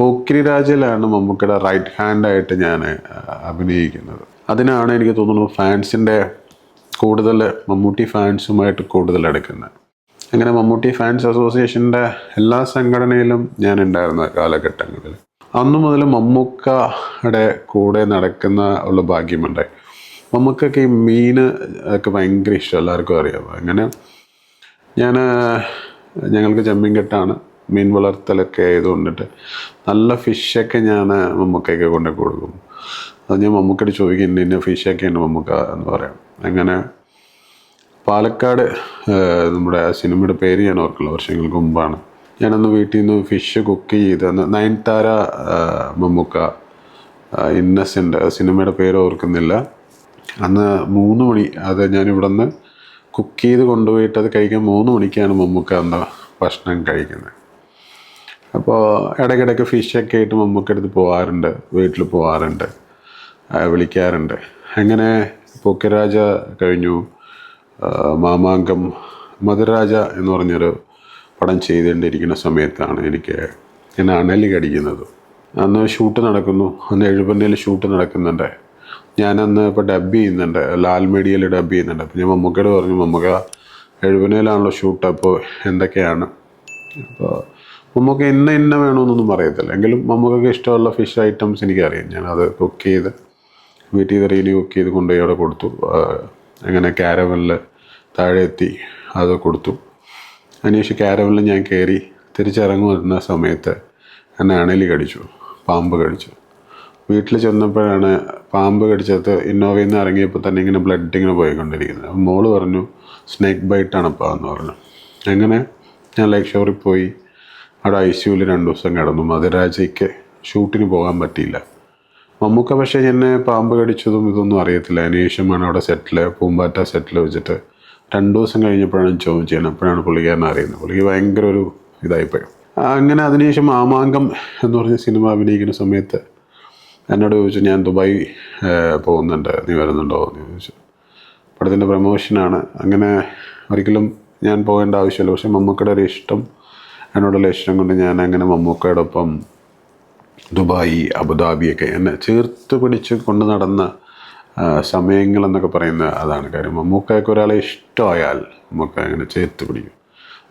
പോക്കിരി രാജയിലാണ് മമ്മൂക്കയുടെ റൈറ്റ് ഹാൻഡായിട്ട് ഞാൻ അഭിനയിക്കുന്നത്. അതിനാണ് എനിക്ക് തോന്നുന്നു ഫാൻസിന്റെ കൂടുതൽ മമ്മൂട്ടി ഫാൻസുമായിട്ട് കൂടുതൽ എടുക്കുന്നത് അങ്ങനെ മമ്മൂട്ടി ഫാൻസ് അസോസിയേഷന്റെ എല്ലാ സംഘടനയിലും ഞാൻ ഉണ്ടായിരുന്ന കാലഘട്ടങ്ങളിൽ. അന്നു മുതൽ മമ്മൂക്കയുടെ കൂടെ നടക്കുന്ന ഉള്ള ഭാഗ്യമുണ്ടായി മമ്മൂക്കൊക്കെ ഈ മീൻ ഒക്കെ ഭയങ്കര ഇഷ്ടം എല്ലാവർക്കും അറിയാം. അങ്ങനെ ഞാൻ ഞങ്ങൾക്ക് ചെമ്മീൻ കെട്ടാണ് മീൻ വളർത്തലൊക്കെ ആയതുകൊണ്ടിട്ട് നല്ല ഫിഷൊക്കെ ഞാൻ മമ്മക്കൊക്കെ കൊണ്ടു കൊടുക്കും. അത് ഞാൻ മമ്മൂക്കയോട് ചോദിക്കും ഇന്ന ഫിഷൊക്കെ ഉണ്ട് മമ്മൂക്ക? എന്ന് പറയാം. അങ്ങനെ പാലക്കാട് നമ്മുടെ സിനിമയുടെ പേര് ഞാൻ ഓർക്കില്ല വർഷങ്ങൾക്ക് മുമ്പാണ്. ഞാനന്ന് വീട്ടിൽ നിന്ന് ഫിഷ് കുക്ക് ചെയ്ത് നയൻതാര മമ്മുക്ക ഇന്നസെന്റ് സിനിമയുടെ പേര് ഓർക്കുന്നില്ല. അന്ന് മൂന്ന് മണി അത് ഞാൻ നിന്ന് കുക്ക് ചെയ്ത് കൊണ്ടുപോയിട്ട് അത് കഴിക്കാൻ മൂന്ന് മണിക്കാണ് മമ്മൂക്ക അന്ന് ഭക്ഷണം കഴിക്കുന്നത്. അപ്പോൾ ഇടയ്ക്കിടയ്ക്ക് ഫിഷൊക്കെ ആയിട്ട് മമ്മൂക്കടുത്ത് പോകാറുണ്ട് വീട്ടിൽ പോകാറുണ്ട് വിളിക്കാറുണ്ട്. അങ്ങനെ പൊക്കരാജ കഴിഞ്ഞു. മാമാങ്കം മധുരാജ എന്ന് പറഞ്ഞൊരു പടം ചെയ്തുകൊണ്ടിരിക്കുന്ന സമയത്താണ് എനിക്ക് എന്നെ അണലി കടിക്കുന്നത്. അന്ന് ഷൂട്ട് നടക്കുന്നു അന്ന് എഴുപന്നയിൽ ഷൂട്ട് നടക്കുന്നുണ്ട്. ഞാനന്ന് ഇപ്പോൾ ഡബ് ചെയ്യുന്നുണ്ട് ലാൽ മീഡിയയിൽ ഡബ് ചെയ്യുന്നുണ്ട്. അപ്പോൾ ഞാൻ മമ്മൂക്കയോട് പറഞ്ഞു മമ്മൂക്ക എഴുപനയിലാണല്ലോ ഷൂട്ട് അപ്പോൾ എന്തൊക്കെയാണ്? അപ്പോൾ മമ്മൂക്ക ഇന്ന ഇന്ന വേണമെന്നൊന്നും പറയത്തില്ല. എങ്കിലും മമ്മൂക്കൊക്കെ ഇഷ്ടമുള്ള ഫിഷ് ഐറ്റംസ് എനിക്കറിയാം. ഞാനത് കുക്ക് ചെയ്ത് വീട്ടിൽ തെറിയിൽ കുക്ക് ചെയ്ത് കൊണ്ടുപോയി അവിടെ കൊടുത്തു. അങ്ങനെ ക്യാരവലിൽ താഴെ എത്തി അത് കൊടുത്തു. അതിനുശേഷം ക്യാരവലിൽ ഞാൻ കയറി തിരിച്ചിറങ്ങുന്ന സമയത്ത് എന്നെ അണലി കടിച്ചു പാമ്പ് കടിച്ചു. വീട്ടിൽ ചെന്നപ്പോഴാണ് പാമ്പ് കടിച്ചത് ഇന്നോവയിൽ നിന്ന് ഇറങ്ങിയപ്പോൾ തന്നെ ഇങ്ങനെ ബ്ലഡ് ഇങ്ങനെ പോയിക്കൊണ്ടിരിക്കുന്നത്. മോൾ പറഞ്ഞു സ്നേക്ക് ബൈറ്റാണ് എന്ന് പറഞ്ഞു. അങ്ങനെ ഞാൻ ലൈക്ക് ഷോറിൽ പോയി. അവിടെ ഐ സിയുവിൽ രണ്ട് ദിവസം കിടന്നു. മധുരാജയ്ക്ക് ഷൂട്ടിന് പോകാൻ പറ്റിയില്ല. മമ്മൂക്ക പക്ഷേ എന്നെ പാമ്പ് കടിച്ചതും ഇതൊന്നും അറിയത്തില്ല. അതിനുശേഷമാണ് അവിടെ സെറ്റിൽ പൂമ്പാറ്റ സെറ്റിൽ വെച്ചിട്ട് രണ്ട് ദിവസം കഴിഞ്ഞപ്പോഴാണ് ചോദിച്ചത് അപ്പോഴാണ് പുള്ളിക്കാരനെ അറിയുന്നത്. പുള്ളിക്ക് ഭയങ്കര ഒരു ഇതായിപ്പോയി. അങ്ങനെ അതിനുശേഷം മാമാങ്കം എന്ന് പറഞ്ഞ സിനിമ അഭിനയിക്കുന്ന സമയത്ത് എന്നോട് ചോദിച്ചു ഞാൻ ദുബായി പോകുന്നുണ്ട്. നീ വരുന്നുണ്ടോ? എന്ന് ചോദിച്ചു. പടത്തിന്റെ പ്രമോഷനാണ്. അങ്ങനെ ഒരിക്കലും ഞാൻ പോകേണ്ട ആവശ്യമില്ല. പക്ഷെ മമ്മൂക്കയുടെ ഒരു ഇഷ്ടം എന്നോടുള്ള ഇഷ്ടം കൊണ്ട് ഞാൻ അങ്ങനെ മമ്മൂക്കയോടൊപ്പം ദുബായി അബുദാബിയൊക്കെ എന്നെ ചേർത്ത് പിടിച്ച് കൊണ്ട് നടന്ന സമയങ്ങളെന്നൊക്കെ പറയുന്ന അതാണ് കാര്യം. മമ്മൂക്കയൊക്കെ ഒരാളെ ഇഷ്ടമായാൽ മമ്മൂക്ക അങ്ങനെ ചേർത്ത് പിടിക്കും.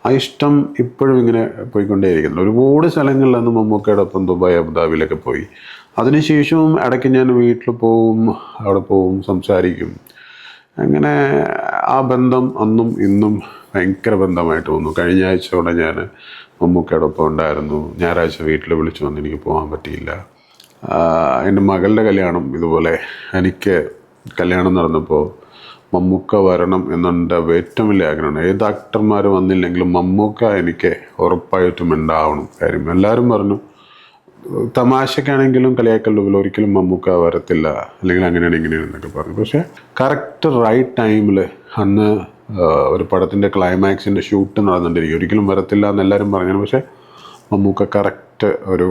ആ ഇഷ്ടം ഇപ്പോഴും ഇങ്ങനെ പോയിക്കൊണ്ടേയിരിക്കുന്നു. ഒരുപാട് സ്ഥലങ്ങളിൽ മമ്മൂക്കയോടൊപ്പം ദുബായ് അബുദാബിയിലൊക്കെ പോയി. അതിനുശേഷവും ഇടയ്ക്ക് ഞാൻ വീട്ടിൽ പോവും അവിടെ പോവും സംസാരിക്കും. അങ്ങനെ ആ ബന്ധം അന്നും ഇന്നും ഭയങ്കര ബന്ധമായിട്ട് തോന്നുന്നു കഴിഞ്ഞ ആഴ്ചയോടെ ഞാൻ മമ്മൂക്കയോടൊപ്പം ഉണ്ടായിരുന്നു. ഞായറാഴ്ച വീട്ടിൽ വിളിച്ചു വന്ന് എനിക്ക് പോകാൻ പറ്റിയില്ല. എന്റെ മകളുടെ കല്യാണം ഇതുപോലെ എനിക്ക് കല്യാണം നടന്നപ്പോൾ മമ്മൂക്ക വരണം എന്നുണ്ട് ഏറ്റവും വലിയ ആഗ്രഹമാണ്. ഏത് ആക്ടർമാർ വന്നില്ലെങ്കിലും മമ്മൂക്ക എനിക്ക് ഉറപ്പായിട്ടും ഉണ്ടാവണം കാര്യം. എല്ലാവരും പറഞ്ഞു തമാശക്കാണെങ്കിലും കളിയാക്കലുകൾ ഒരിക്കലും മമ്മൂക്ക വരത്തില്ല. അല്ലെങ്കിൽ അങ്ങനെയാണ് ഇങ്ങനെയാണ് എന്നൊക്കെ പറഞ്ഞു. പക്ഷേ കറക്റ്റ് റൈറ്റ് ടൈമിൽ അന്ന് ഒരു പടത്തിന്റെ ക്ലൈമാക്സിന്റെ ഷൂട്ട് നടന്നുകൊണ്ടിരിക്കും ഒരിക്കലും വരത്തില്ല എന്ന് എല്ലാവരും പറഞ്ഞു പക്ഷേ മമ്മൂക്ക കറക്റ്റ് ഒരു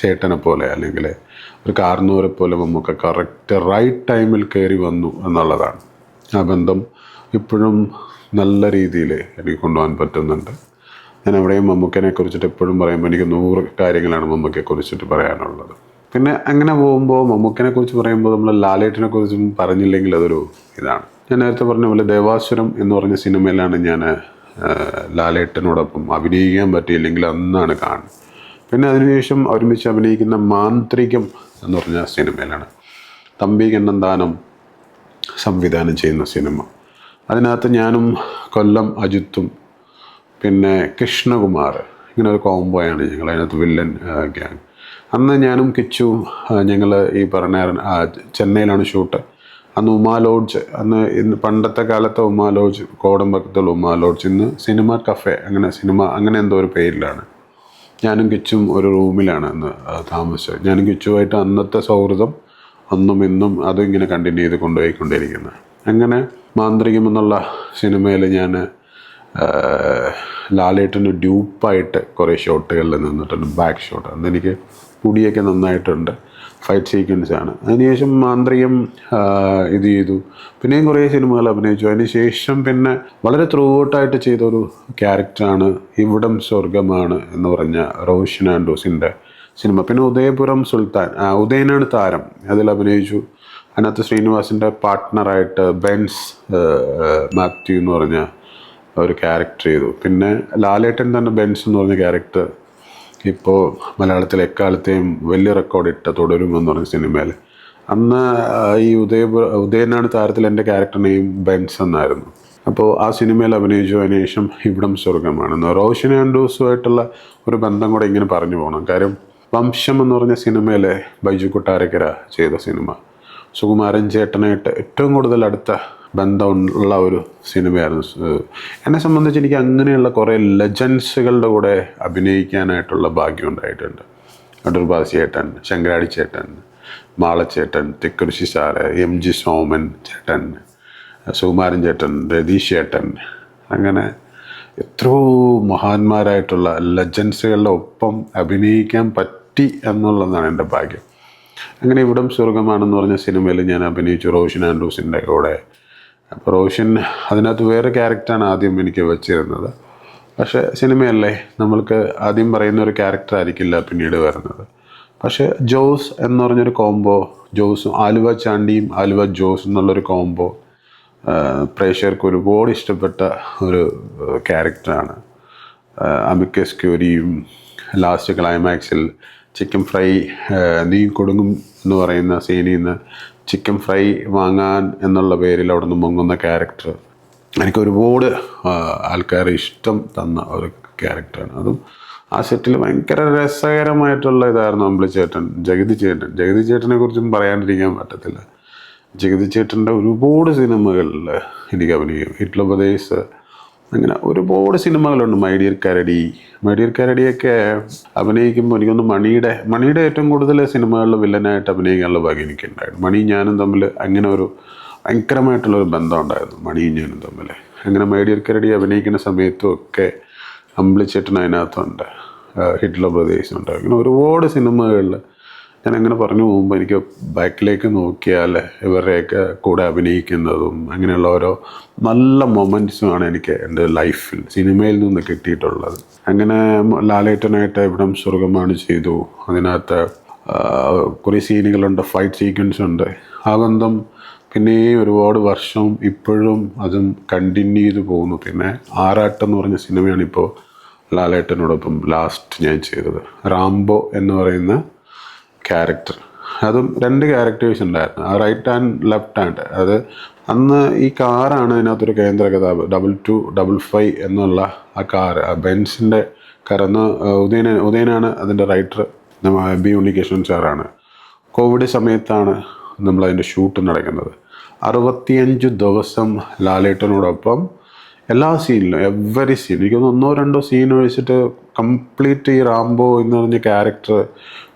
ചേട്ടനെ പോലെ അല്ലെങ്കിൽ ഒരു കാർന്നൂരെ പോലെ മമ്മൂക്ക കറക്റ്റ് റൈറ്റ് ടൈമിൽ കയറി വന്നു എന്നുള്ളതാണ്. ആ ബന്ധം ഇപ്പോഴും നല്ല രീതിയിൽ എനിക്ക് കൊണ്ടുപോകാൻ പറ്റുന്നുണ്ട്. ഞാൻ എവിടെയും മമ്മൂക്കനെ കുറിച്ചിട്ട് എപ്പോഴും പറയുമ്പോൾ എനിക്ക് നൂറ് കാര്യങ്ങളാണ് മമ്മൂക്കയെ കുറിച്ചിട്ട് പറയാനുള്ളത്. പിന്നെ അങ്ങനെ പോകുമ്പോൾ മമ്മൂക്കനെ കുറിച്ച് പറയുമ്പോൾ നമ്മൾ ലാലേട്ടിനെ കുറിച്ചും പറഞ്ഞില്ലെങ്കിൽ അതൊരു ഇതാണ്. ഞാൻ നേരത്തെ പറഞ്ഞ പോലെ ദേവാസുരം എന്ന് പറഞ്ഞ സിനിമയിലാണ് ഞാൻ ലാലേട്ടനോടൊപ്പം അഭിനയിക്കാൻ പറ്റിയില്ലെങ്കിൽ അന്നാണ് കാണുന്നത്. പിന്നെ അതിനുശേഷം ഒരുമിച്ച് അഭിനയിക്കുന്ന മാന്ത്രികം എന്ന് പറഞ്ഞ സിനിമയിലാണ്. തമ്പി കണ്ണന്താനം സംവിധാനം ചെയ്യുന്ന സിനിമ. അതിനകത്ത് ഞാനും കൊല്ലം അജിത്തും പിന്നെ കൃഷ്ണകുമാർ ഇങ്ങനെ ഒരു കോംബോയാണ് ഞങ്ങൾ അതിനകത്ത് വില്ലൻ ഗ്യാങ് അന്ന് ഞാനും കിച്ചുവും ഞങ്ങൾ ഈ പറഞ്ഞ ചെന്നൈയിലാണ് ഷൂട്ട്. അന്ന് ഉമാ ലോഡ്ജ് അന്ന് ഇന്ന് പണ്ടത്തെ കാലത്തെ ഉമാ ലോഡ്ജ് കോടമ്പക്കത്തുള്ള ഉമാ ലോഡ്ജ്. ഇന്ന് സിനിമ കഫേ അങ്ങനെ സിനിമ അങ്ങനെ എന്തോ ഒരു പേരിലാണ്. ഞാനും കിച്ചും ഒരു റൂമിലാണ് അന്ന് താമസിച്ചത്. ഞാനും കിച്ചുമായിട്ട് അന്നത്തെ സൗഹൃദം അന്നും ഇന്നും അതും ഇങ്ങനെ കണ്ടിന്യൂ ചെയ്ത് കൊണ്ടുപോയിക്കൊണ്ടിരിക്കുന്നത് അങ്ങനെ മാന്ത്രികം എന്നുള്ള സിനിമയിൽ ഞാൻ ലാലേട്ടന് ഡ്യൂപ്പായിട്ട് കുറേ ഷോട്ടുകളിൽ നിന്നിട്ടുണ്ട് ബാക്ക് ഷോട്ട് അന്ന് എനിക്ക് മുടിയൊക്കെ നന്നായിട്ടുണ്ട്. ഫൈറ്റ് സീക്വൻസാണ് അതിനുശേഷം മാന്ത്രികം ഇത് ചെയ്തു. പിന്നെയും കുറേ സിനിമകൾ അഭിനയിച്ചു. അതിനുശേഷം പിന്നെ വളരെ ത്രൂ ഔട്ടായിട്ട് ചെയ്തൊരു ക്യാരക്ടറാണ് ഇവിടം സ്വർഗമാണ് എന്ന് പറഞ്ഞ റോഷൻ ആൻഡോസിന്റെ സിനിമ. പിന്നെ ഉദയപുരം സുൽത്താൻ ഉദയനാണ് താരം. അതിൽ അഭിനയിച്ചു. അതിനകത്ത് ശ്രീനിവാസിന്റെ പാർട്ട്ണറായിട്ട് ബെൻസ് മാത്യു എന്ന് പറഞ്ഞ ഒരു ക്യാരക്ടർ ചെയ്തു. പിന്നെ ലാലേട്ടൻ തന്നെ ബെൻസ് എന്ന് പറഞ്ഞ ക്യാരക്ടർ ഇപ്പോൾ മലയാളത്തിലെ എക്കാലത്തെയും വലിയ റെക്കോർഡ് ഇട്ട തുടരും എന്ന് പറഞ്ഞ സിനിമയിൽ അന്ന് ഈ ഉദയ ഉദയനാണ് താരത്തിൽ എന്റെ ക്യാരക്ടർ നെയിം ബെൻസ് എന്നായിരുന്നു. അപ്പോൾ ആ സിനിമയിൽ അഭിനയിച്ചു അതിനുശേഷം ഇവിടം സ്വർഗമാണെന്ന് റോഷൻ ആൻഡ്രൂസുമായിട്ടുള്ള ഒരു ബന്ധം കൂടെ ഇങ്ങനെ പറഞ്ഞു പോകണം കാര്യം വംശം എന്ന് പറഞ്ഞ സിനിമയിലെ ബൈജു കൊട്ടാരക്കര ചെയ്ത സിനിമ. സുകുമാരൻ ചേട്ടനായിട്ട് ഏറ്റവും കൂടുതൽ അടുത്ത ബന്ധമുള്ള ഒരു സിനിമയായിരുന്നു. എന്നെ സംബന്ധിച്ച് എനിക്ക് അങ്ങനെയുള്ള കുറേ ലെജൻസുകളുടെ കൂടെ അഭിനയിക്കാനായിട്ടുള്ള ഭാഗ്യം ഉണ്ടായിട്ടുണ്ട്. അടൂർ ചേട്ടൻ ശങ്കരാടി ചേട്ടൻ മാളച്ചേട്ടൻ Thikkurissy sir M G Soman ചേട്ടൻ സുകുമാരൻ ചേട്ടൻ രതീഷ് ചേട്ടൻ. അങ്ങനെ എത്രയോ മഹാന്മാരായിട്ടുള്ള ലെജൻസുകളുടെ ഒപ്പം അഭിനയിക്കാൻ പറ്റി എന്നുള്ളതാണ് എന്റെ ഭാഗ്യം. അങ്ങനെ ഇവിടം സ്വർഗമാണെന്ന് പറഞ്ഞ സിനിമയിൽ ഞാൻ അഭിനയിച്ചു റോഷൻ ആൻഡ്രൂസിന്റെ കൂടെ. അപ്പോൾ റോഷൻ അതിനകത്ത് വേറെ ക്യാരക്ടറാണ് ആദ്യം എനിക്ക് വെച്ചിരുന്നത്. പക്ഷേ സിനിമയല്ലേ നമ്മൾക്ക് ആദ്യം പറയുന്ന ഒരു ക്യാരക്ടർ ആയിരിക്കില്ല പിന്നീട് വരുന്നത്. പക്ഷേ ജോസ് എന്ന് പറഞ്ഞൊരു കോംബോ ജോസും ആലുവ ചാണ്ടിയും ആലുവ ജോസ് എന്നുള്ളൊരു കോംബോ പ്രേക്ഷകർക്ക് ഒരുപാട് ഇഷ്ടപ്പെട്ട ഒരു ക്യാരക്ടറാണ് അമിക്കസ് ക്യൂരിയും ലാസ്റ്റ് ക്ലൈമാക്സിൽ ചിക്കൻ ഫ്രൈ നീ കൊടുങ്ങും എന്ന് പറയുന്ന സീനിൽ നിന്ന് ചിക്കൻ ഫ്രൈ വാങ്ങാൻ എന്നുള്ള പേരിൽ അവിടെ നിന്ന് മുങ്ങുന്ന ക്യാരക്ടർ എനിക്ക് ഒരുപാട് ആൾക്കാർ ഇഷ്ടം തന്ന ഒരു ക്യാരക്ടറാണ് അതും ആ സെറ്റിൽ ഭയങ്കര രസകരമായിട്ടുള്ള ഇതായിരുന്നു അമ്പിളി ചേട്ടൻ ജഗതി ചേട്ടൻ. ജഗതി ചേട്ടനെ കുറിച്ചും പറയാണ്ടിരിക്കാൻ പറ്റത്തില്ല. ജഗതി ചേട്ടന്റെ ഒരുപാട് സിനിമകളിൽ എനിക്ക് അഭിനയിക്കും. ഹിറ്റ്ലോപദേശ് അങ്ങനെ ഒരുപാട് സിനിമകളുണ്ട്. മൈഡിയർ കരടി. മൈഡിയർ കരടിയൊക്കെ അഭിനയിക്കുമ്പോൾ എനിക്കൊന്ന് മണിയുടെ മണിയുടെ ഏറ്റവും കൂടുതൽ സിനിമകളിൽ വില്ലനായിട്ട് അഭിനയിക്കാനുള്ള ഭാഗ്യം എനിക്കുണ്ടായിരുന്നു. മണി ഞാനും തമ്മിൽ അങ്ങനെ ഒരു ഭയങ്കരമായിട്ടുള്ളൊരു ബന്ധം ഉണ്ടായിരുന്നു മണിയും ഞാനും തമ്മിൽ. അങ്ങനെ മൈഡിയർ കരടി അഭിനയിക്കുന്ന സമയത്തും ഒക്കെ അമ്പിളിച്ചേട്ടൻ അതിനകത്തുണ്ട് ഹിറ്റ്ലർ പ്രദേശമുണ്ട് അങ്ങനെ ഒരുപാട് സിനിമകളിൽ ഞാൻ അങ്ങനെ പറഞ്ഞു പോകുമ്പോൾ എനിക്ക് ബാക്കിലേക്ക് നോക്കിയാൽ ഇവരുടെയൊക്കെ കൂടെ അഭിനയിക്കുന്നതും അങ്ങനെയുള്ള ഓരോ നല്ല മൊമെന്റ്സുമാണ് എനിക്ക് എന്റെ ലൈഫിൽ സിനിമയിൽ നിന്ന് കിട്ടിയിട്ടുള്ളത്. അങ്ങനെ ലാലേട്ടനായിട്ട് ഇവിടം സ്വർഗമാണ് ചെയ്തു. അതിനകത്ത് കുറേ സീനുകളുണ്ട് ഫൈറ്റ് സീക്വൻസ് ഉണ്ട്. ആ ബന്ധം പിന്നെ ഒരുപാട് വർഷം ഇപ്പോഴും അതും കണ്ടിന്യൂ ചെയ്ത് പോകുന്നു. പിന്നെ ആറാട്ടം എന്ന് പറഞ്ഞ സിനിമയാണ് ഇപ്പോൾ ലാലേട്ടനോടൊപ്പം ലാസ്റ്റ് ഞാൻ ചെയ്തത്. റാംബോ എന്ന് പറയുന്ന ക്യാരക്ടർ അതും രണ്ട് ക്യാരക്ടേഴ്സ് ഉണ്ടായിരുന്നു. റൈറ്റ് ഹാൻഡ് ലെഫ്റ്റ് ഹാൻഡ് അത് അന്ന് ഈ കാറാണ് അതിനകത്തൊരു കേന്ദ്ര കഥാപ് ഡബിൾ ടു ഡബിൾ ഫൈവ് എന്നുള്ള ആ കാർ ബെൻസിന്റെ കരന്ന് ഉദയന ഉദയനാണ് അതിന്റെ റൈറ്റർ ബി ഉണ്ണികൃഷ്ണൻ സാറാണ് കോവിഡ് സമയത്താണ് നമ്മളതിന്റെ ഷൂട്ട് നടക്കുന്നത്. അറുപത്തിയഞ്ച് ദിവസം ലാലേട്ടനോടൊപ്പം എല്ലാ സീനിലും എവറി സീൻ എനിക്കൊന്ന് ഒന്നോ രണ്ടോ സീൻ ഒഴിച്ചിട്ട് കംപ്ലീറ്റ് ഈ റാംബോ എന്ന് പറഞ്ഞ ക്യാരക്ടർ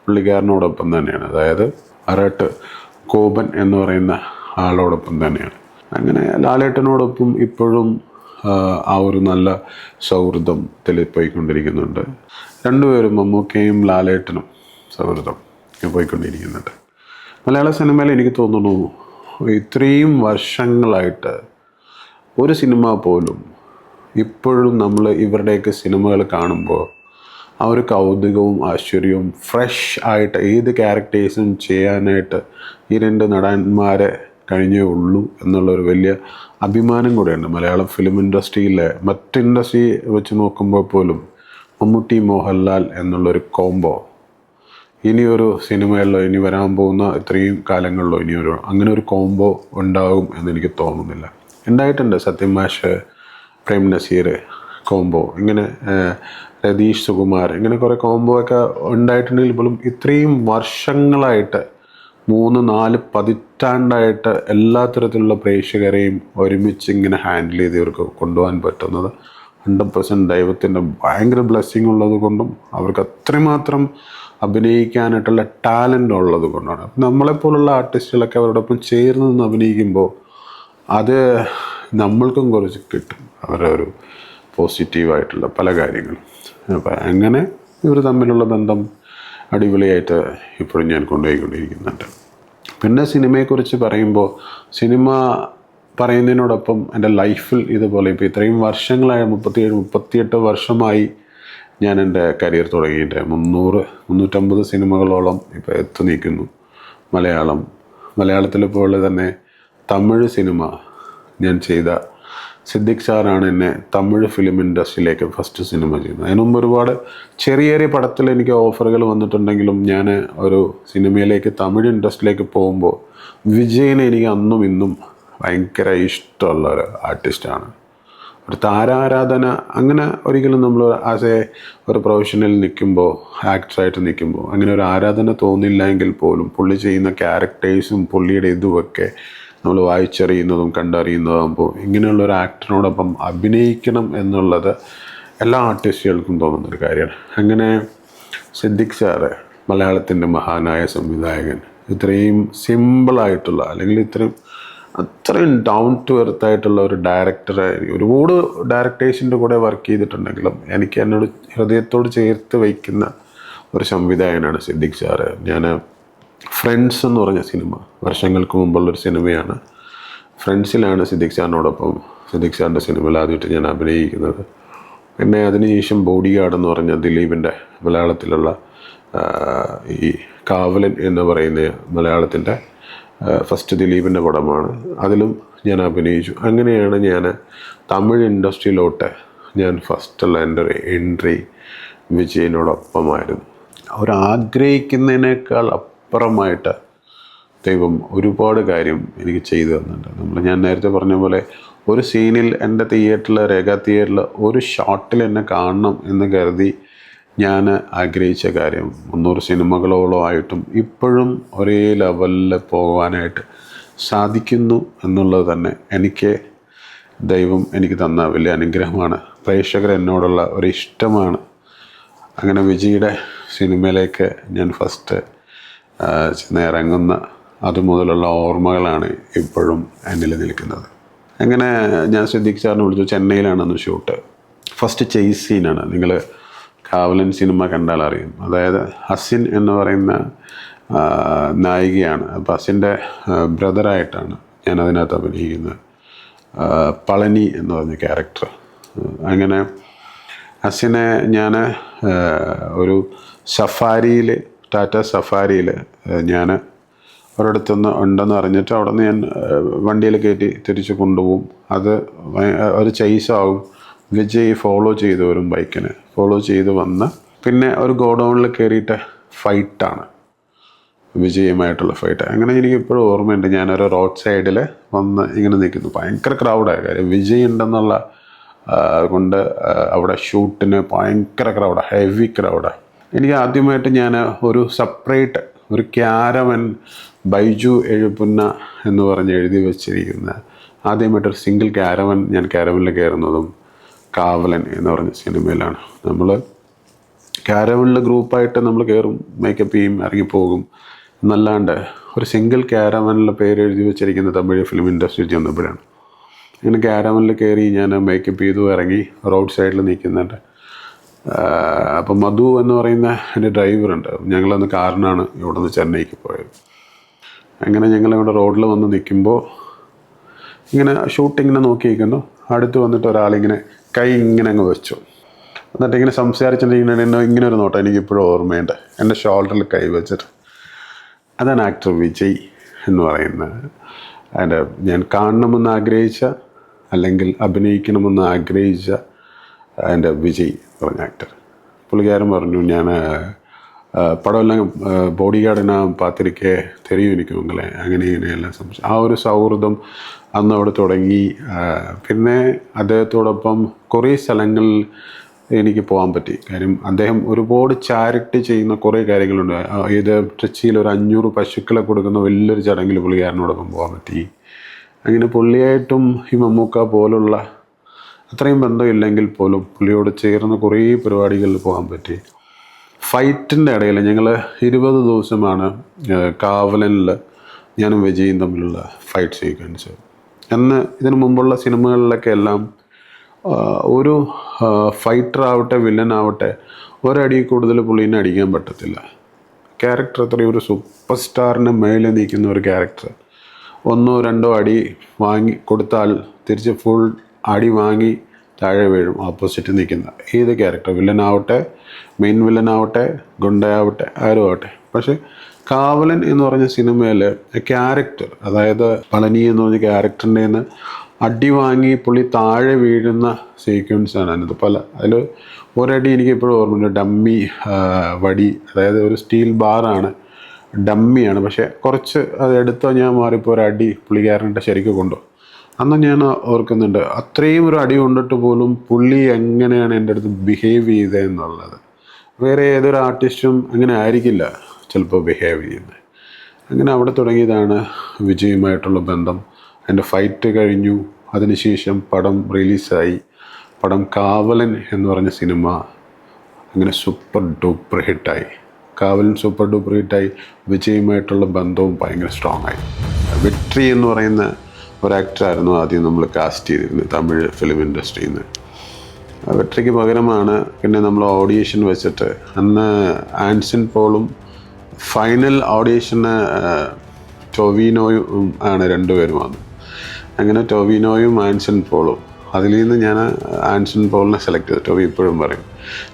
പുള്ളിക്കാരനോടൊപ്പം തന്നെയാണ്. അതായത് അരട്ട് കോപൻ എന്ന് പറയുന്ന ആളോടൊപ്പം തന്നെയാണ്. അങ്ങനെ ലാലേട്ടനോടൊപ്പം ഇപ്പോഴും ആ, ഒരു നല്ല സൗഹൃദം തെളിപ്പോയിക്കൊണ്ടിരിക്കുന്നുണ്ട് രണ്ടുപേരും മമ്മൂക്കയും ലാലേട്ടനും സൗഹൃദം പോയിക്കൊണ്ടിരിക്കുന്നുണ്ട്. മലയാള സിനിമയിൽ എനിക്ക് തോന്നുന്നു ഇത്രയും വർഷങ്ങളായിട്ട് ഒരു സിനിമ പോലും ഇപ്പോഴും നമ്മൾ ഇവരുടെയൊക്കെ സിനിമകൾ കാണുമ്പോൾ ആ ഒരു കൗതുകവും ആശ്ചര്യവും ഫ്രഷ് ആയിട്ട് ഏത് ക്യാരക്ടേഴ്സും ചെയ്യാനായിട്ട് ഈ രണ്ട് നടന്മാരെ കഴിഞ്ഞേ ഉള്ളൂ എന്നുള്ളൊരു വലിയ അഭിമാനം കൂടെയുണ്ട്. മലയാളം ഫിലിം ഇൻഡസ്ട്രിയിലെ മറ്റ് ഇൻഡസ്ട്രി വെച്ച് നോക്കുമ്പോൾ പോലും മമ്മൂട്ടി മോഹൻലാൽ എന്നുള്ളൊരു കോംബോ ഇനിയൊരു സിനിമയിലോ ഇനി വരാൻ പോകുന്ന ഇത്രയും കാലങ്ങളിലോ ഇനിയൊരു അങ്ങനെ ഒരു കോംബോ ഉണ്ടാകും എന്നെനിക്ക് തോന്നുന്നില്ല. ഉണ്ടായിട്ടുണ്ട് സത്യം മാഷ്. പ്രേം നസീർ കോംബോ ഇങ്ങനെ രതീഷ് സുകുമാർ ഇങ്ങനെ കുറേ കോംബോ ഒക്കെ ഉണ്ടായിട്ടുണ്ടെങ്കിൽ പോലും ഇത്രയും വർഷങ്ങളായിട്ട് മൂന്ന് നാല് പതിറ്റാണ്ടായിട്ട് എല്ലാ തരത്തിലുള്ള പ്രേക്ഷകരെയും ഒരുമിച്ച് ഇങ്ങനെ ഹാൻഡിൽ ചെയ്ത് ഇവർക്ക് കൊണ്ടുപോകാൻ പറ്റുന്നത്. ഹൺഡ്രഡ് പെർസെന്റ് ദൈവത്തിന്റെ ഭയങ്കര ബ്ലെസ്സിങ് ഉള്ളത് കൊണ്ടും അവർക്ക് അത്രമാത്രം അഭിനയിക്കാനായിട്ടുള്ള ടാലന്റ് ഉള്ളത് കൊണ്ടാണ്. നമ്മളെപ്പോലുള്ള ആർട്ടിസ്റ്റുകളൊക്കെ അവരോടൊപ്പം ചേർന്ന് നിന്ന് അഭിനയിക്കുമ്പോൾ അത് നമ്മൾക്കും കുറച്ച് കിട്ടും. അവരുടെ ഒരു പോസിറ്റീവായിട്ടുള്ള പല കാര്യങ്ങളും. അപ്പം അങ്ങനെ ഇവർ തമ്മിലുള്ള ബന്ധം അടിപൊളിയായിട്ട് ഇപ്പോഴും ഞാൻ കൊണ്ടുപോയിക്കൊണ്ടിരിക്കുന്നുണ്ട്. പിന്നെ സിനിമയെക്കുറിച്ച് പറയുമ്പോൾ സിനിമ പറയുന്നതിനോടൊപ്പം എന്റെ ലൈഫിൽ ഇതുപോലെ ഇപ്പോൾ ഇത്രയും വർഷങ്ങളായ മുപ്പത്തിയേഴ് മുപ്പത്തിയെട്ട് വർഷമായി ഞാൻ എന്റെ കരിയർ തുടങ്ങിയിട്ട് മുന്നൂറ് മുന്നൂറ്റമ്പത് സിനിമകളോളം ഇപ്പോൾ എത്തി നിൽക്കുന്നു. മലയാളം പോലെ തന്നെ തമിഴ് സിനിമ ഞാൻ ചെയ്ത സിദ്ദിഖ് സാറാണ് എന്നെ തമിഴ് ഫിലിം ഇൻഡസ്ട്രിയിലേക്ക് ഫസ്റ്റ് സിനിമ ചെയ്യുന്നത് അതിന് മുമ്പ് ഒരുപാട് ചെറിയ ചെറിയ പടത്തിൽ എനിക്ക് ഓഫറുകൾ വന്നിട്ടുണ്ടെങ്കിലും ഞാൻ ഒരു സിനിമയിലേക്ക് തമിഴ് ഇൻഡസ്ട്രിയിലേക്ക് പോകുമ്പോൾ വിജയനെ എനിക്ക് അന്നും ഇന്നും ഭയങ്കര ഇഷ്ടമുള്ള ഒരു ആർട്ടിസ്റ്റാണ് ഒരു താരാരാധന അങ്ങനെ ഒരിക്കലും നമ്മൾ ആസ് എ ഒരു പ്രൊഫഷണൽ നിൽക്കുമ്പോൾ ആക്ടറായിട്ട് നിൽക്കുമ്പോൾ അങ്ങനെ ഒരു ആരാധന തോന്നില്ല എങ്കിൽ പോലും പുള്ളി ചെയ്യുന്ന ക്യാരക്ടേഴ്സും പുള്ളിയുടെ ഇതുമൊക്കെ നമ്മൾ വായിച്ചറിയുന്നതും കണ്ടറിയുന്നതാകുമ്പോൾ ഇങ്ങനെയുള്ള ഒരു ആക്ടറിനോടൊപ്പം അഭിനയിക്കണം എന്നുള്ളത് എല്ലാ ആർട്ടിസ്റ്റുകൾക്കും തോന്നുന്നൊരു കാര്യമാണ്. അങ്ങനെ സിദ്ദിഖ് സാറ് മലയാളത്തിന്റെ മഹാനായ സംവിധായകൻ ഇത്രയും സിമ്പിളായിട്ടുള്ള അല്ലെങ്കിൽ ഇത്രയും അത്രയും ഡൗൺ ടു എർത്ത് ആയിട്ടുള്ള ഒരു ഡയറക്ടറെ ഒരുപാട് ഡയറക്ടേഴ്സിന്റെ കൂടെ വർക്ക് ചെയ്തിട്ടുണ്ടെങ്കിലും എനിക്ക് എന്നോട് ഹൃദയത്തോട് ചേർത്ത് വയ്ക്കുന്ന ഒരു സംവിധായകനാണ് സിദ്ദിഖ് സാറ്. ഞാൻ ഫ്രണ്ട്സ് എന്ന് പറഞ്ഞ സിനിമ വർഷങ്ങൾക്ക് മുമ്പുള്ളൊരു സിനിമയാണ്. ഫ്രണ്ട്സിലാണ് സിദ്ദിഖ് സാറിനോടൊപ്പം. സിദ്ദിഖ് സാറിന്റെ സിനിമയിൽ ആദ്യമായിട്ട് ഞാൻ അഭിനയിക്കുന്നത്. പിന്നെ അതിനുശേഷം ബോഡി ഗാർഡ് എന്ന് പറഞ്ഞ ദിലീപിന്റെ മലയാളത്തിലുള്ള ഈ കാവലൻ എന്ന് പറയുന്ന മലയാളത്തിന്റെ ഫസ്റ്റ് ദിലീപിന്റെ പടമാണ്. അതിലും ഞാൻ അഭിനയിച്ചു. അങ്ങനെയാണ് ഞാൻ തമിഴ് ഇൻഡസ്ട്രിയിലോട്ട് ഞാൻ ഫസ്റ്റുള്ള എന്റെ എൻട്രി വിജയനോടൊപ്പമായിരുന്നു. അവർ ആഗ്രഹിക്കുന്നതിനേക്കാൾ അപ്പുറമായിട്ട് ദൈവം ഒരുപാട് കാര്യം എനിക്ക് ചെയ്തു തന്നിട്ടുണ്ട്. നമ്മൾ ഞാൻ നേരത്തെ പറഞ്ഞ പോലെ ഒരു സീനിൽ എന്റെ തിയേറ്ററിൽ രേഖ തിയേറ്ററിൽ ഒരു ഷോട്ടിൽ എന്നെ കാണണം എന്ന് കരുതി ഞാൻ ആഗ്രഹിച്ച കാര്യം മുന്നൂറ് സിനിമകളോളം ആയിട്ടും ഇപ്പോഴും ഒരേ ലെവലിൽ പോകാനായിട്ട് സാധിക്കുന്നു എന്നുള്ളത് തന്നെ എനിക്ക് ദൈവം എനിക്ക് തന്ന വലിയ അനുഗ്രഹമാണ്. പ്രേക്ഷകർ എന്നോടുള്ള ഒരു ഇഷ്ടമാണ് അങ്ങനെ വിജയുടെ സിനിമയിലേക്ക് ഞാൻ ഫസ്റ്റ് ചെന്ന് ഇറങ്ങുന്ന അതുമുതലുള്ള ഓർമ്മകളാണ് ഇപ്പോഴും എന്നിൽ നിൽക്കുന്നത്. അങ്ങനെ ഞാൻ സിദ്ദിഖ് സാറിനെ വിളിച്ചു ചെന്നൈയിലാണ് അന്ന് ഷൂട്ട് ഫസ്റ്റ് ചെയ്സ് സീനാണ് നിങ്ങൾ കാവലൻ സിനിമ കണ്ടാൽ അറിയും. അതായത് ഹസിൻ എന്ന് പറയുന്ന നായികയാണ്. അപ്പോൾ ഹസിന്റെ ബ്രദറായിട്ടാണ് ഞാൻ അതിനകത്ത് അഭിനയിക്കുന്നത്. പളനി എന്ന് പറഞ്ഞ ക്യാരക്ടർ അങ്ങനെ ഹസിനെ ഞാൻ ഒരു സഫാരിയിൽ ടാറ്റ സഫാരിയിൽ ഞാൻ ഒരിടത്തുനിന്ന് ഉണ്ടെന്ന് അറിഞ്ഞിട്ട് അവിടെ നിന്ന് ഞാൻ വണ്ടിയിൽ കയറ്റി തിരിച്ച് കൊണ്ടുപോകും. അത് ഒരു ചെയ്സാവും വിജയ് ഫോളോ ചെയ്തു വരും ബൈക്കിന്. ഫോളോ ചെയ്ത് വന്ന് പിന്നെ ഒരു ഗോഡൗണിൽ കയറിയിട്ട് ഫൈറ്റാണ് വിജയമായിട്ടുള്ള ഫൈറ്റ് അങ്ങനെ എനിക്ക് ഇപ്പോഴും ഓർമ്മയുണ്ട്. ഞാനൊരു റോഡ് സൈഡിൽ വന്ന് ഇങ്ങനെ നിൽക്കുന്നു. ഭയങ്കര ക്രൗഡായ കാര്യം. വിജയ് ഉണ്ടെന്നുള്ള കൊണ്ട് അവിടെ ഷൂട്ടിന് ഭയങ്കര ക്രൗഡാണ് ഹെവി ക്രൗഡാണ് എനിക്ക് ആദ്യമായിട്ട് ഞാൻ ഒരു സെപ്പറേറ്റ് ഒരു ക്യാരവൻ ബൈജു എഴുപുന്ന എന്ന് പറഞ്ഞ് എഴുതി വെച്ചിരിക്കുന്ന ആദ്യമായിട്ടൊരു സിംഗിൾ ക്യാരവൻ ഞാൻ ക്യാരവനിൽ കയറുന്നതും കാവലൻ എന്ന് പറഞ്ഞ സിനിമയിലാണ്. നമ്മൾ ക്യാരവനിൽ ഗ്രൂപ്പായിട്ട് നമ്മൾ കയറും മേക്കപ്പ് ചെയ്യും ഇറങ്ങിപ്പോകും എന്നല്ലാണ്ട് ഒരു സിംഗിൾ ക്യാരവനിലെ പേര് എഴുതി വെച്ചിരിക്കുന്ന തമിഴ് ഫിലിം ഇൻഡസ്ട്രി ചെന്നപ്പോഴാണ്. അങ്ങനെ ക്യാരവനിൽ കയറി ഞാൻ മേക്കപ്പ് ചെയ്തു ഇറങ്ങി റോഡ് സൈഡിൽ നിൽക്കുന്നുണ്ട്. അപ്പം മധു എന്ന് പറയുന്ന എന്റെ ഡ്രൈവറുണ്ട് ഞങ്ങളന്ന് കാറിനാണ് ഇവിടെ നിന്ന് ചെന്നൈക്ക് പോയത്. അങ്ങനെ ഞങ്ങൾ ഇവിടെ റോഡിൽ വന്ന് നിൽക്കുമ്പോൾ ഇങ്ങനെ ഷൂട്ടിങ്ങിനെ നോക്കി നിൽക്കുന്നു അടുത്ത് വന്നിട്ട് ഒരാളിങ്ങനെ കൈ ഇങ്ങനെ അങ്ങ് വെച്ചു. എന്നിട്ട് ഇങ്ങനെ സംസാരിച്ചിട്ടുണ്ടെങ്കിൽ ഇങ്ങനെ ഒരു നോട്ടം എനിക്കിപ്പോഴും ഓർമ്മയുണ്ട്. എന്റെ ഷോൾഡറിൽ കൈ വെച്ചിട്ട്. അതാണ് ആക്ടർ വിജയ് എന്ന് പറയുന്നത് അതിന്റെ ഞാൻ കാണണമെന്ന് ആഗ്രഹിച്ച അല്ലെങ്കിൽ അഭിനയിക്കണമെന്ന് ആഗ്രഹിച്ച എന്റെ വിജയ് പറഞ്ഞ ആക്ടർ പുള്ളിക്കാരൻ പറഞ്ഞു ഞാൻ പടമെല്ലാം ബോഡി ഗാർഡിനെ പാത്തിരിക്കെ തെരയും എനിക്ക് ഉങ്ങളെ അങ്ങനെ ഇങ്ങനെയെല്ലാം സംശയം. ആ ഒരു സൗഹൃദം അന്ന് അവിടെ തുടങ്ങി. പിന്നെ അദ്ദേഹത്തോടൊപ്പം കുറേ സ്ഥലങ്ങളിൽ എനിക്ക് പോകാൻ പറ്റി. കാര്യം അദ്ദേഹം ഒരുപാട് ചാരിറ്റി ചെയ്യുന്ന കുറേ കാര്യങ്ങളുണ്ട്. ഇത് ട്രിച്ചിയിൽ ഒരു അഞ്ഞൂറ് പശുക്കളെ കൊടുക്കുന്ന വലിയൊരു ചടങ്ങിൽ പുള്ളിക്കാരനോടൊപ്പം പോകാൻ പറ്റി. അങ്ങനെ പുള്ളിയായിട്ടും ഈ മമ്മൂക്ക പോലുള്ള അത്രയും ബന്ധമില്ലെങ്കിൽ പോലും പുള്ളിയോട് ചേർന്ന് കുറേ പരിപാടികളിൽ പോകാൻ പറ്റി. ഫൈറ്റിന്റെ ഇടയിൽ ഞങ്ങൾ ഇരുപത് ദിവസമാണ് കാവലനിൽ ഞാനും വിജയും തമ്മിലുള്ള ഫൈറ്റ് സീക്വൻസ് എന്ന് ഇതിനു മുമ്പുള്ള സിനിമകളിലൊക്കെ എല്ലാം ഒരു ഫൈറ്റർ ആവട്ടെ വില്ലൻ ആവട്ടെ ഒരടി കൂടുതൽ പുള്ളീനെ അടിക്കാൻ പറ്റത്തില്ല. ക്യാരക്ടർ അത്രയും ഒരു സൂപ്പർ സ്റ്റാറിന്റെ മേലെ നിൽക്കുന്ന ഒരു ക്യാരക്ടർ. ഒന്നോ രണ്ടോ അടി വാങ്ങി കൊടുത്താൽ തിരിച്ച് ഫുൾ അടി വാങ്ങി താഴെ വീഴും ഓപ്പോസിറ്റ് നിൽക്കുന്ന. ഏത് ക്യാരക്ടർ വില്ലനാവട്ടെ മെയിൻ വില്ലനാവട്ടെ ഗുണ്ടയാവട്ടെ ആരും ആവട്ടെ പക്ഷേ കാവലൻ എന്ന് പറഞ്ഞ സിനിമയിൽ ക്യാരക്ടർ അതായത് പളനി എന്ന് പറഞ്ഞ ക്യാരക്ടറിന്റെ നിന്ന് അടി വാങ്ങി പുള്ളി താഴെ വീഴുന്ന സീക്വൻസാണ് അതിനകത്ത്. പല അതിൽ ഒരടി എനിക്ക് ഇപ്പോഴും ഓർമ്മയുണ്ട്. ഡമ്മി വടി അതായത് ഒരു സ്റ്റീൽ ബാറാണ് ഡമ്മിയാണ്. പക്ഷേ കുറച്ച് അത് എടുത്തോ ഞാൻ മാറിപ്പോൾ ഒരു അടി പുള്ളിക്കാരന്റെ ശരിക്കും കൊണ്ടു അന്ന് ഞാൻ ഓർക്കുന്നുണ്ട് അത്രയും ഒരു അടി കൊണ്ടിട്ട് പോലും പുള്ളി എങ്ങനെയാണ് എന്റെ അടുത്ത് ബിഹേവ് ചെയ്തതെന്നുള്ളത് വേറെ ഏതൊരു ആർട്ടിസ്റ്റും അങ്ങനെ ആയിരിക്കില്ല ചിലപ്പോൾ ബിഹേവ് ചെയ്യുന്നത്. അങ്ങനെ അവിടെ തുടങ്ങിയതാണ് വിജയുമായിട്ടുള്ള ബന്ധം. എന്റെ ഫൈറ്റ് കഴിഞ്ഞു. അതിനുശേഷം പടം റിലീസായി പടം കാവലൻ എന്ന് പറഞ്ഞ സിനിമ അങ്ങനെ സൂപ്പർ ഡൂപ്പർ ഹിറ്റായി കാവലൻ സൂപ്പർ ഡൂപ്പർ ഹിറ്റായി വിജയുമായിട്ടുള്ള ബന്ധവും ഭയങ്കര സ്ട്രോങ് ആയി. വിക്ട്രി എന്ന് പറയുന്ന ഒരു ആക്ടറായിരുന്നു ആദ്യം നമ്മൾ കാസ്റ്റ് ചെയ്തിരുന്നത് തമിഴ് ഫിലിം ഇൻഡസ്ട്രിയിൽ നിന്ന് വെട്രിക്ക് പകരമാണ് പിന്നെ നമ്മൾ ഓഡിയേഷൻ വെച്ചിട്ട്. അന്ന് ആൻസൺ പോളും ഫൈനൽ ഓഡിയേഷന് ടൊവിനോയും ആണ് രണ്ടുപേരും വന്നത് അങ്ങനെ ടൊവിനോയും ആൻസൺ പോളും. അതിൽ നിന്ന് ഞാൻ ആൻസൺ പോളിനെ സെലക്ട് ചെയ്തു. ടൊവി ഇപ്പോഴും പറയും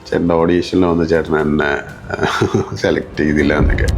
ചേട്ടന്റെ ഓഡിയേഷനിൽ വന്ന് ചേട്ടൻ എന്നെ സെലക്ട് ചെയ്തില്ല എന്നൊക്കെ.